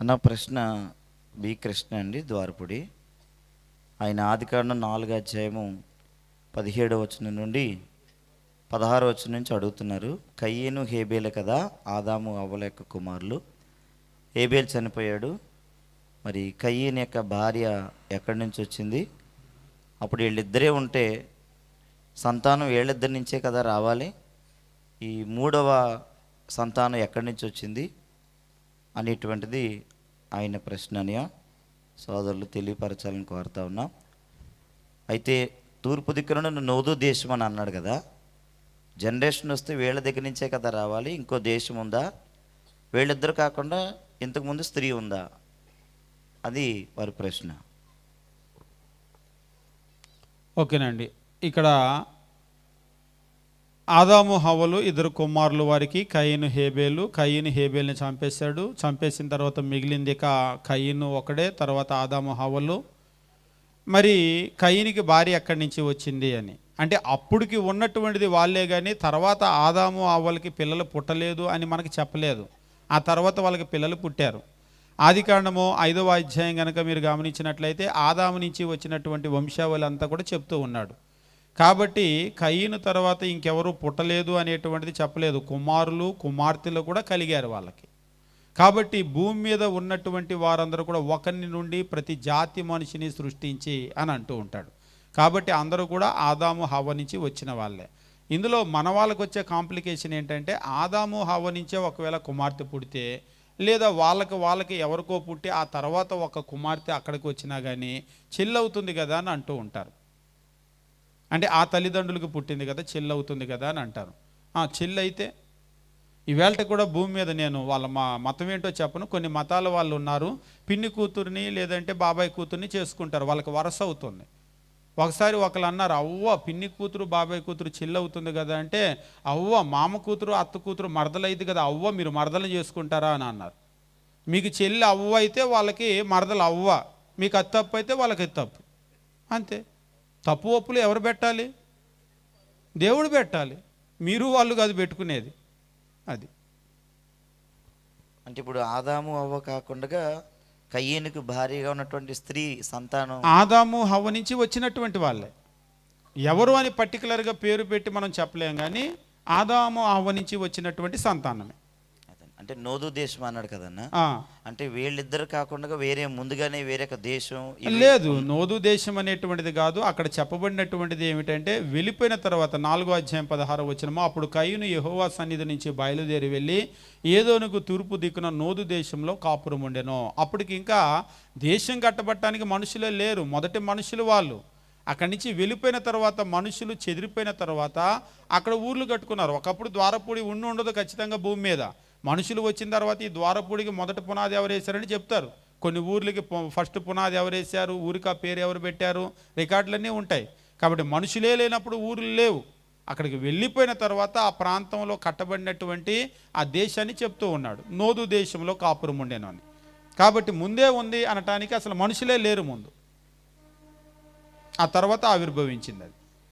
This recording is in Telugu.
అన్న ప్రశ్న బి కృష్ణ అండి ద్వారపుడి. ఆయన ఆదికాండం నాలుగు అధ్యాయము పదిహేడవ వచనం నుండి పదహారు వచనం నుంచి అడుగుతున్నారు. కయ్యేను హేబేలే కదా ఆదాము అవ్వల యొక్క కుమారులు. హేబేల్ చనిపోయాడు. మరి కయ్యేని యొక్క భార్య ఎక్కడి నుంచి వచ్చింది? అప్పుడు వీళ్ళిద్దరే ఉంటే సంతానం వీళ్ళిద్దరి నుంచే కదా రావాలి. ఈ మూడవ సంతానం ఎక్కడి నుంచి వచ్చింది? అనేటువంటిది ఆయన ప్రశ్న అని సోదరులు తెలియపరచాలని కోరుతా ఉన్నా. అయితే తూర్పు దిక్కున నోదు దేశం అని అన్నాడు కదా జనరేషన్ వస్తే వీళ్ళ దగ్గర నుంచే కదా రావాలి ఇంకో దేశం ఉందా? వీళ్ళిద్దరు కాకుండా ఇంతకుముందు స్త్రీ ఉందా? అది వారి ప్రశ్న. ఓకేనండి. ఇక్కడ ఆదాము హవలు ఇద్దరు కుమారులు వారికి కయ్యను హేబేలు. కయ్యను హేబేల్ని చంపేశాడు. చంపేసిన తర్వాత మిగిలింది ఇక కయ్యను ఒకడే తర్వాత ఆదాము హవలు. మరి కయ్యనికి భార్య ఎక్కడి నుంచి వచ్చింది అని. అంటే అప్పుడుకి ఉన్నటువంటిది వాళ్ళే కానీ తర్వాత ఆదాము హవలకి పిల్లలు పుట్టలేదు అని మనకి చెప్పలేదు. ఆ తర్వాత వాళ్ళకి పిల్లలు పుట్టారు. ఆది కారణము ఐదవ అధ్యాయం కనుక మీరు గమనించినట్లయితే ఆదాము నుంచి వచ్చినటువంటి వంశావళి అంతా కూడా చెప్తూ ఉన్నాడు. కాబట్టి కయ్యను తర్వాత ఇంకెవరు పుట్టలేదు అనేటువంటిది చెప్పలేదు. కుమారులు కుమార్తెలు కూడా కలిగారు వాళ్ళకి. కాబట్టి భూమి మీద ఉన్నటువంటి వారందరూ కూడా ఒకరిని నుండి ప్రతి జాతి మనిషిని సృష్టించి అని అంటూ ఉంటాడు. కాబట్టి అందరూ కూడా ఆదాము హవ నుంచి వచ్చిన వాళ్ళే. ఇందులో మన వాళ్ళకు వచ్చే కాంప్లికేషన్ ఏంటంటే ఆదాము హవ నుంచే ఒకవేళ కుమార్తె పుడితే లేదా వాళ్ళకి వాళ్ళకి ఎవరికో పుట్టి ఆ తర్వాత ఒక కుమార్తె అక్కడికి వచ్చినా కానీ చెల్లవుతుంది కదా అని అంటూ ఉంటారు. అంటే ఆ తల్లిదండ్రులకు పుట్టింది కదా చెల్లి అవుతుంది కదా అని అంటారు. ఆ, చెల్లి అయితే ఈవేళ కూడా భూమి మీద నేను వాళ్ళ మా మతం ఏంటో చెప్పను. కొన్ని మతాల వాళ్ళు ఉన్నారు పిన్ని కూతుర్ని లేదంటే బాబాయ్ కూతుర్ని చేసుకుంటారు. వాళ్ళకి వరస అవుతుంది. ఒకసారి ఒకళ్ళు అన్నారు అవ్వ పిన్ని కూతురు బాబాయ్ కూతురు చెల్లి అవుతుంది కదా అంటే అవ్వ మామ కూతురు అత్త కూతురు మరదలైంది కదా అవ్వ మీరు మరదలు చేసుకుంటారా అని అన్నారు. మీకు చెల్లి అవ్వ అయితే వాళ్ళకి మరదలు అవ్వ మీకు అత్తప్పు అయితే వాళ్ళకి తప్పు. అంతే. తప్పు ఒప్పులు ఎవరు పెట్టాలి? దేవుడు పెట్టాలి. మీరు వాళ్ళు కాదు పెట్టుకునేది. అది. అంటే ఇప్పుడు ఆదాము అవ్వ కాకుండా కయ్యేనుకు భార్యగా ఉన్నటువంటి స్త్రీ సంతానం. ఆదాము హవ్వ నుంచి వచ్చినటువంటి వాళ్ళే. ఎవరు అని పర్టికులర్గా పేరు పెట్టి మనం చెప్పలేం కానీ ఆదాము హవ్వ నుంచి వచ్చినటువంటి సంతానమే. అంటే నోదు దేశం అన్నాడు కదన్నా? అంటే వీళ్ళిద్దరు కాకుండా వేరే ముందుగానే వేరే దేశం లేదు నోదు దేశం అనేటువంటిది కాదు. అక్కడ చెప్పబడినటువంటిది ఏమిటంటే వెళ్ళిపోయిన తర్వాత నాలుగో అధ్యాయం పదహారు వచ్చినమో అప్పుడు కయ్యును యెహోవా సన్నిధి నుంచి బయలుదేరి వెళ్ళి ఏదోనుకు తూర్పు దిక్కున నోదు దేశంలో కాపురం ఉండెను. అప్పటికి ఇంకా దేశం కట్టబట్టడానికి మనుషులే లేరు మొదటి మనుషులు వాళ్ళు. అక్కడి నుంచి వెళ్ళిపోయిన తర్వాత మనుషులు చెదిరిపోయిన తర్వాత అక్కడ ఊర్లు కట్టుకున్నారు. ఒకప్పుడు ద్వారపూడి ఉండి ఉండదు ఖచ్చితంగా భూమి మీద. మనుషులు వచ్చిన తర్వాత ఈ ద్వారపూడికి మొదటి పునాది ఎవరు వేశారని చెప్తారు. కొన్ని ఊర్లకి ఫస్ట్ పునాది ఎవరు వేశారు ఊరికి ఆ పేరు ఎవరు పెట్టారు రికార్డులన్నీ ఉంటాయి. కాబట్టి మనుషులే లేనప్పుడు ఊర్లు లేవు. అక్కడికి వెళ్ళిపోయిన తర్వాత ఆ ప్రాంతంలో కట్టబడినటువంటి ఆ దేశాన్ని చెప్తూ ఉన్నాడు. నోదు దేశంలో కాపురం ఉండేను అని. కాబట్టి ముందే ఉంది అనటానికి అసలు మనుషులే లేరు ముందు. ఆ తర్వాత ఆవిర్భవించింది అది.